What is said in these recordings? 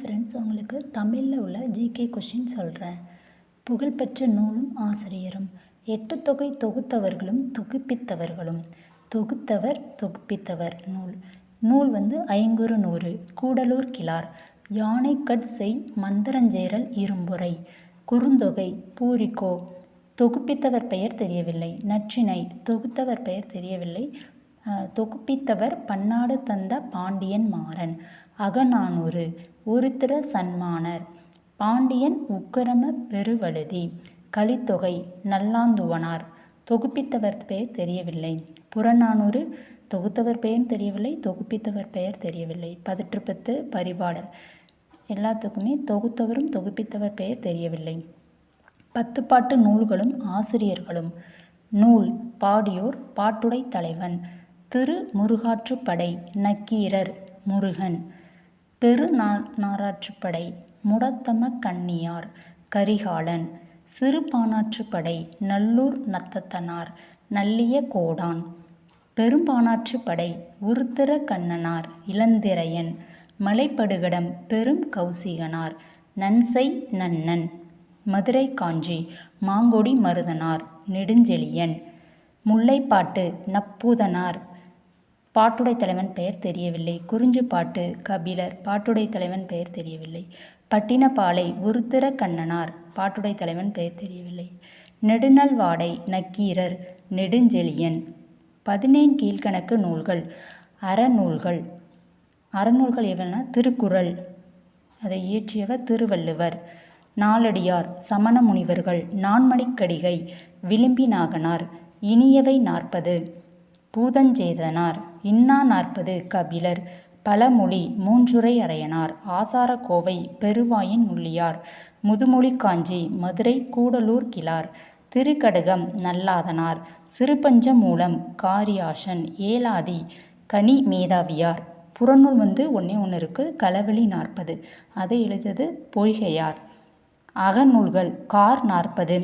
Friends உங்களுக்கு தமிழில் உள்ள ஜிகே கொஷின் சொல்கிறேன் புகழ்பெற்ற நூலும் ஆசிரியரும் எட்டு தொகை தொகுத்தவர்களும் தொகுப்பித்தவர்களும். தொகுத்தவர் தொகுப்பித்தவர் நூல். நூல் வந்து ஐங்குறு நூறு கூடலூர் கிலார் யானை கட் செய் மந்தரஞ்சேரல் இரும்புரை. குறுந்தொகை பூரிக்கோ. தொகுப்பித்தவர் பெயர் தெரியவில்லை. நற்றினை தொகுத்தவர் பெயர் தெரியவில்லை. தொகுப்பித்தவர் பன்னாடு தந்த பாண்டியன் மாறன். அகநானூறு. உருத்திர சன்மானர். பாண்டியன் உக்கிரம பெருவழுதி. கலித்தொகை நல்லாந்துவனார். தொகுப்பித்தவர் பெயர் தெரியவில்லை. புறநானூறு. தொகுத்தவர் பெயர் தெரியவில்லை. தொகுப்பித்தவர் பெயர் தெரியவில்லை. பதிற்றுப்பத்து பரிபாடல். எல்லாத்துக்குமே தொகுத்தவரும் தொகுப்பித்தவர் பெயர் தெரியவில்லை. பத்துப்பாட்டு நூல்களும் ஆசிரியர்களும். நூல் பாடியோர் பாட்டுடை தலைவன். திரு முருகாற்றுப்படை நக்கீரர் முருகன். பெரு நாராற்றுப்படை முடத்தம கண்ணியார் கரிகாலன் சிறுபானாற்றுப்படை நல்லூர் நத்தத்தனார் நல்லிய கோடான் பெரும்பானாற்றுப்படை உருத்திர கண்ணனார் இளந்திரையன் மலைப்படுகடம் பெரும் கௌசிகனார் நன்சை நன்னன் மதுரை காஞ்சி மாங்கொடி மருதனார் நெடுஞ்செழியன் முல்லைப்பாட்டு நப்பூதனார் பாட்டுடை தலைவன் பெயர் தெரியவில்லை. குறிஞ்சி பாட்டு கபிலர் பாட்டுடை தலைவன் பெயர் தெரியவில்லை. பட்டினப்பாலை உருத்திர கண்ணனார் பாட்டுடை தலைவன் பெயர் தெரியவில்லை. நெடுநல் வாடை நக்கீரர் நெடுஞ்செழியன். பதினேன் கீழ்கணக்கு நூல்கள் அறநூல்கள் அறநூல்கள் எவனா திருக்குறள். அதை இயற்றியவர் திருவள்ளுவர். நாலடியார் சமண முனிவர்கள். நான்மணிக்கடிகை விளிம்பி நாகனார். இனியவை நாற்பது. பூதஞ்சேதனார். இன்னா நாற்பது கபிலர். பழமொழி மூன்றுரை அறையனார். ஆசார கோவை பெருவாயின் முள்ளியார். முதுமொழி காஞ்சி மதுரை கூடலூர் கிளார் திருக்கடகம் நல்லாதனார். சிறுபஞ்ச மூலம் காரியாசன் ஏலாதி கனி மேதாவியார். புறநூல் வந்து ஒன்றே ஒன்று இருக்குது களவெளி நாற்பது. அதை எழுதியது பொய்கையார். அகநூல்கள் கார் நாற்பது.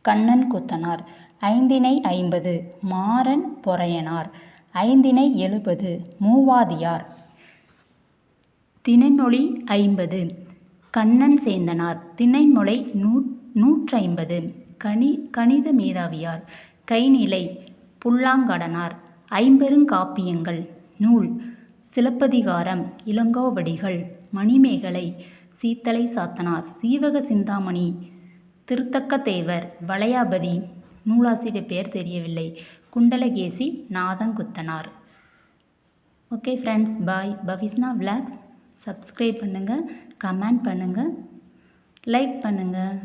கண்ணன் குத்தனார். ஐந்தினை ஐம்பது. மாறன் பொறையனார். ஐந்தினை எழுபது. மூவாதியார். தினைமொழி ஐம்பது. கண்ணன் சேந்தனார். திணைமொழி நூ நூற்றைம்பது. கணி கணித மேதாவியார். கைநிலை புல்லாங்கடனார். ஐம்பெருங்காப்பியங்கள் நூல் சிலப்பதிகாரம். இளங்கோவடிகள். மணிமேகலை சீத்தலை சாத்தனார். சீவக சிந்தாமணி. திருத்தக்க தேவர் வளையாபதி. நூலாசிரியர் பெயர் தெரியவில்லை. Kundalakesi Nathakuthanar. Okay friends bye Pavisna vlogs subscribe பண்ணுங்கள் கமெண்ட் பண்ணுங்கள் லைக் பண்ணுங்கள்